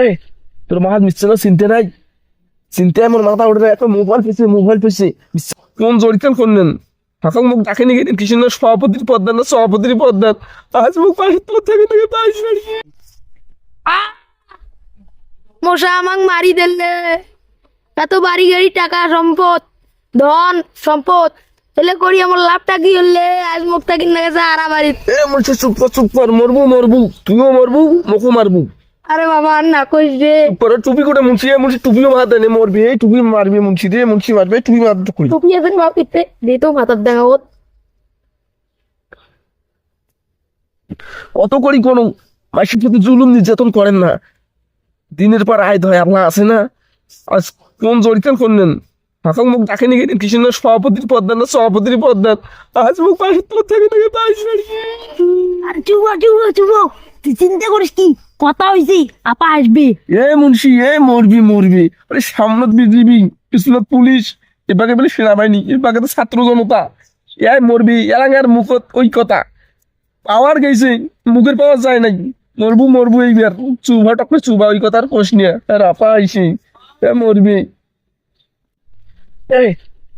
এই তোর মাথা মিশছে না চিনতে নাই? চিনতে আমার মাথা উঠে একটা মোবাইল পেয়েছে মোবাইল পেয়েছে কোন জড়িতেন করলেন ফাঁকা মুখ ডাকেনি গেলেন কিছু না সভাপতির পদ দেন না সভাপতির পদ দেন আজ মুখ পাশে তোর থেকে থেকে পাইস মশা আমাক মারি দিলে। এত বাড়ি গাড়ি টাকা সম্পদ ধন সম্পদ। তাহলে করি আমার লাভটা কি হলে আজ মুখটা কিনে গেছে আরা বাড়ি এ চুপ কর চুপ কর মরবু মরবু তুইও মরবু মুখও মারবু আরে বাবা আর না কইস রে। পরে টুপি করে মুছি মুছি টুপিও মাথা মরবি এই টুপি মারবি মুছি দিয়ে মুছি মারবে টুপি করি। টুপি বাপ পিতে দে তো মাথার দেখা ওত কত করি কোন মাসির প্রতি জুলুম নির্যাতন করেন না। দিনের পর আয় ধয় আপনার আছে না। আজ কোন জড়িতেন করলেন? ফাঁকা মুখ ডাকেনি গেলেন কিছু না সভাপতির পদ দেন না সভাপতির পদ দেন। আজ মুখ পাশে তোর থেকে থেকে পাইস আর চুপ চুপ চুপ তুই চিন্তা করিস কি? কথা হইছি, আপা আসবে। এ মুন্সি, এ মরবি মরবি। আরে সামনে বিজিবি পিছনে পুলিশ। এবারে বলে সেনাবাহিনী এবারে তো ছাত্র জনতা। এ মরবি এলাকার মুখত ওই কথা। পাওয়ার গেছে, মুখের পাওয়া যায় নাই। মরবু মরবু এইবার। চুবা, টকলে চুবা ওই কথার কোষ নিয়ে। রাফা আইসে এ মরবি। এই,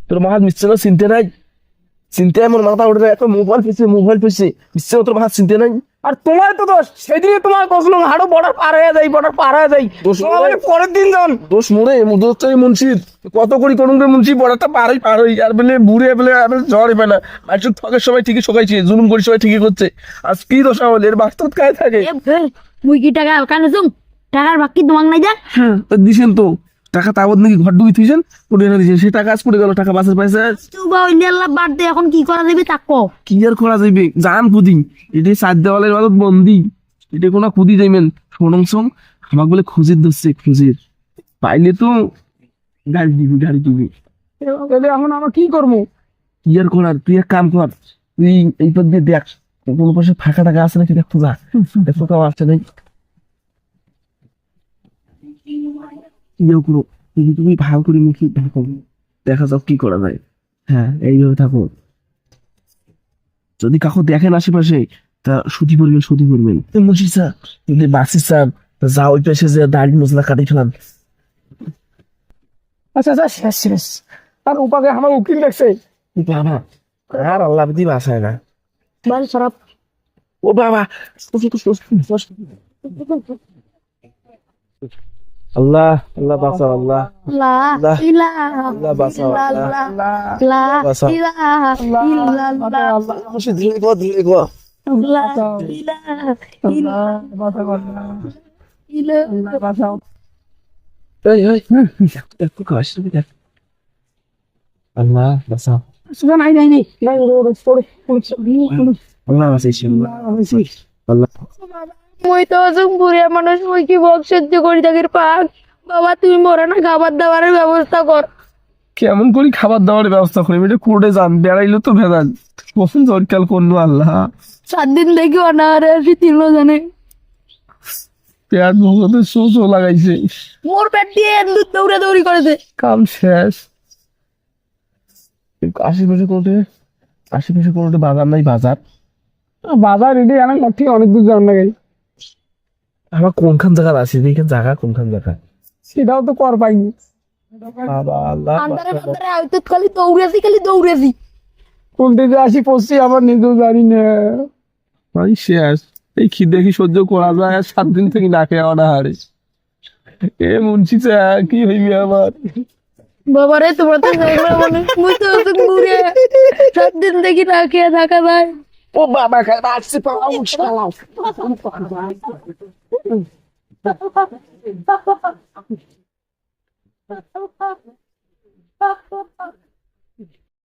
তোর মাথা মিশছে না, চিনতে নাই? চিনতে আমার মাথা উঠে মোবাইল পেয়েছে মোবাইল পেয়েছে মিশছে তোর মাথা চিনতে নাই? আর তোমার তো দোষ সেদিনে তোমার বসল হাড়ো বর্ডার পার হয়ে যাই বর্ডার পার হয়ে যাই। দোষ তোমার পরের দিন যখন দোষ মোড়ে দোষ তো মুন্সির কত করি কোন মুন্সি বড়টা পারই পারই। আর বলে বুড়ে বলে আমি জ্বর হবে না। মানুষ ঠকের সবাই ঠিকই শোকাইছে জুলুম করি সবাই ঠিকই করছে। আর কি দোষ আমাদের এর বাস্তব কায় থাকে? মুই কি টাকা কানে জুম। টাকার বাকি তোমাক নাই যা। হ্যাঁ তো দিছেন তো। টাকা তাবত নাকি ঘর ডুবি থুইছেন? না সে টাকা আজ পড়ে গেল টাকা বাসের বাদ দে এখন কি করা যাবে তাক কি আর করা যাইবে? জান এটি সাত দেওয়ালের বন্দি। এটি কোনো কুদি যাইবেন সোনং সং আমাকে বলে খুঁজির ধরছে খুঁজির। পাইলে তো গাড়ি দিবি গাড়ি দিবি। এখন আমরা কি করব? কি আর করার? তুই এক কাম কর। তুই এই পথ দিয়ে দেখ। কোনো পাশে ফাঁকা টাকা আছে নাকি? দেখতো যা। দেখতো কেউ আসছে নাই ইয়েও করো তুমি তুমি ভালো করে মুখে দেখো। দেখা যাক কি করা যায়। হ্যাঁ এইভাবে থাকো। যদি কাকু দেখেন আশেপাশে তা সুতি করবেন সুতি করবেন মুন্সি স্যার যদি বাসি স্যার যা ওই পাশে যে দাড়ি মশলা কাটি ফেলাম আচ্ছা আচ্ছা শেষ শেষ। আর উপাকে আমার উকিল দেখছে। বাবা আর আল্লাহ দি বাসায় না। বাল সরব ও বাবা আল্লাহ আল্লাহ বাঁচাও আল্লাহ। আল্লাহ। আল্লাহ বাঁচাও, আল্লাহ। বাঁচাও। আল্লাহ বাঁচাও। সুগান আই নাই নাই রোড পড়ে আল্লাহ। বাঁচাইছি। আল্লাহ। মুই তো অসুখ বুড়িয়া মানুষ মুই কি ভোগ সহ্য করি তাদের পাক? বাবা তুমি মরে না খাবার দাবারের ব্যবস্থা কর। কেমন করি খাবার দাবারের ব্যবস্থা করি? এটা কোর্টে যান বেড়াইলে তো ভেজাল। কখন জটকাল করল আল্লাহ। সাত দিন অনাহারে আসি জানে। ভগতে লাগাইছে। মোর পেট দিয়ে দুধ দৌড়ে দৌড়ি করেছে। কাম শেষ। আশেপাশে কোনোটে বাজার নাই বাজার। বাজার রেডি অনেক ঠিক অনেক দূর যাওয়ার লাগে। আমার কোনখান জায়গা আছে এইখান জায়গা কোনখান জায়গা সেটাও তো কর পাইনি খালি দৌড়েছি খালি দৌড়েছি। কোন দিকে আসি পড়ছি আবার নিজেও জানি না। ভাই শেষ। এই খিদে কি সহ্য করা যায়? আর সাত দিন থেকে না খেয়ে না হারে এ মুন্সি চা কি হইবি আমার? বাবা রে তোমরা তো ঝগড়া মুই তো অসুখ সাত দিন থেকে না খেয়ে থাকা যায়। ও বাবা খাই আসছে পাওয়া 嗯。哈哈哈哈哈